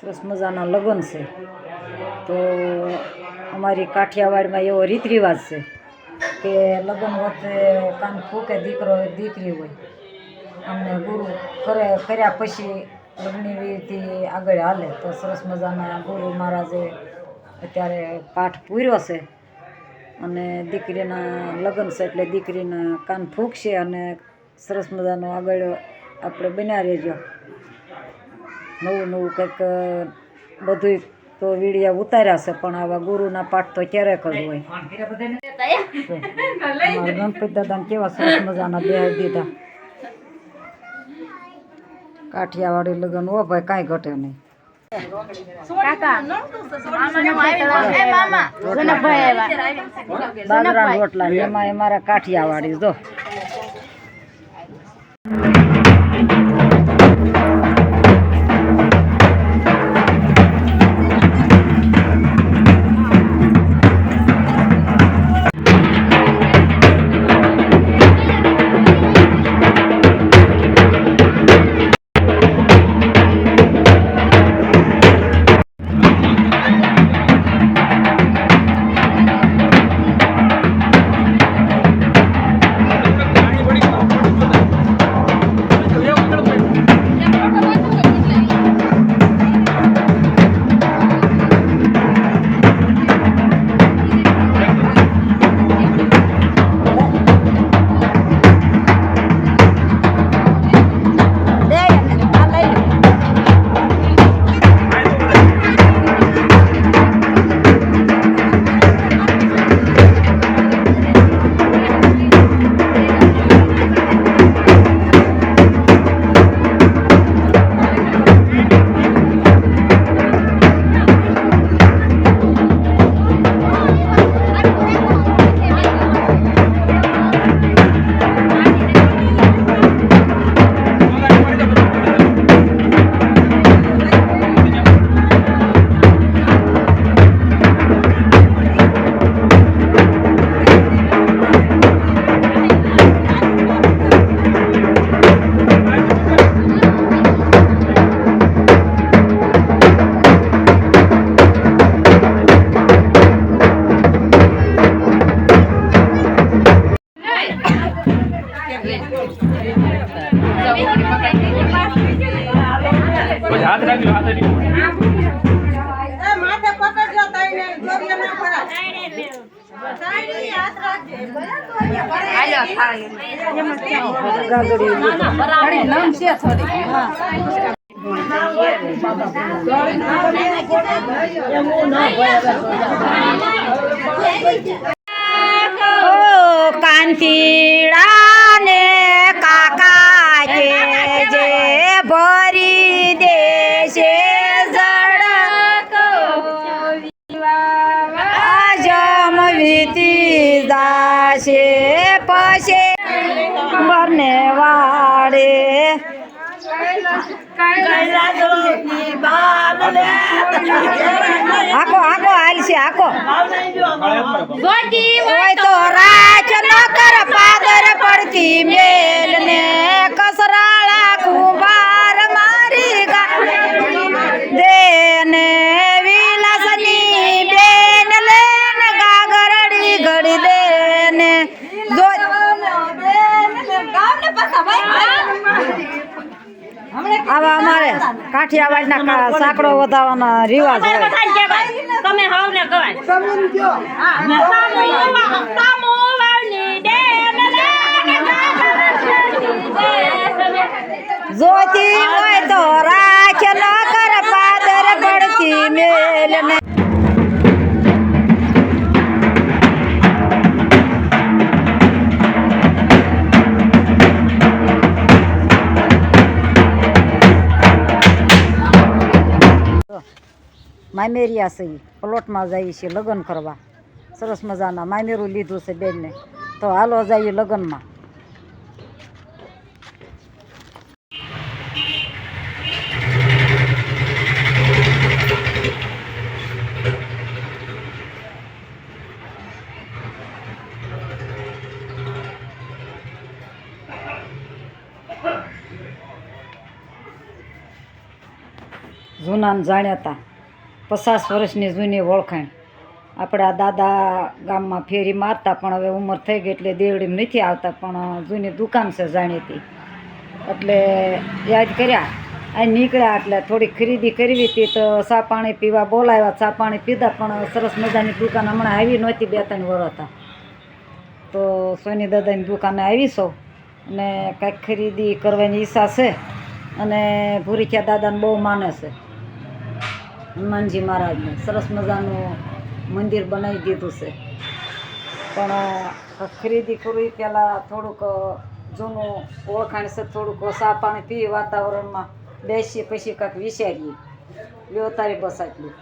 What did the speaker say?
સરસ મજાના લગ્ન છે. તો અમારી કાઠિયાવાડમાં એવો રીત રિવાજ છે કે લગ્ન વખતે કાન ફૂકે દીકરો, દીકરી હોય. અમને ગુરુ કરે, કર્યા પછી લગ્નની વિધિ આગળ હાલે. તો સરસ મજાના ગુરુ મહારાજે અત્યારે પાઠ પૂર્યો છે. અને દીકરીના લગ્ન છે એટલે દીકરીના કાન ફૂંકશે અને સરસ મજાનો આગળ આપણે બન્યા રહેજો. નવું નવું કંઈક બધું તો વિડીયા ઉતાર્યા છે પણ આવા ગુરુના પાઠ તો ક્યારેક જ હોય. ગણપતિ દાદાને કેવા સરસ મજાના બે દીધા. કાઠિયાવાડી લગ્ન ઓ ભાઈ કાંઈ ઘટે નહીં. બાજરા રોટલા એમાં એ અમારા કાઠિયાવાડી જો. હાથ કાંતીડા બને વાડે આકો આકો હાલશે આકો હોય તો રાજ ન કર પાદર પડતી મેલ. આવા અમારે કાઠિયાવાડના સાંકડો વધારવાના રિવાજ હોય. તમે હાવ ને કહેવાય જોતી मायमेरी असं प्लॉट मा जाईशी लग्न करवा। सरस मजाना मायमेरू लिहितो से बेडने तो आलो जाई लग्न मा। जुनान जाण्याचा પચાસ વર્ષની જૂની ઓળખાણ આપણા દાદા ગામમાં ફેરી મારતા પણ હવે ઉંમર થઈ ગઈ એટલે દેવડી નથી આવતા, પણ જૂની દુકાન છે જાણીતી. એટલે યાદ કર્યા અહીં નીકળ્યા એટલે થોડી ખરીદી કરવી હતી તો ચા પાણી પીવા બોલાવ્યા, ચા પાણી પીધા પણ સરસ મજાની દુકાન હમણાં આવી નહોતી, બે ત્રણ વર્ષ હતા. તો સોની દાદાની દુકાને આવી છો અને કાંઈક ખરીદી કરવાની ઈચ્છા છે અને ભૂરીખ્યા દાદાને બહુ માને છે. હનુમાનજી મહારાજને. સરસ મજાનું મંદિર બનાવી દીધું છે. પણ ખરીદી કરવી પહેલાં થોડુંક જૂનું ઓળખાણ છે, થોડુંક ચા પાણી પી વાતાવરણમાં. બેસી પછી કાંઈક વિચારીએ. લ્યો, તારી બસ આટલું.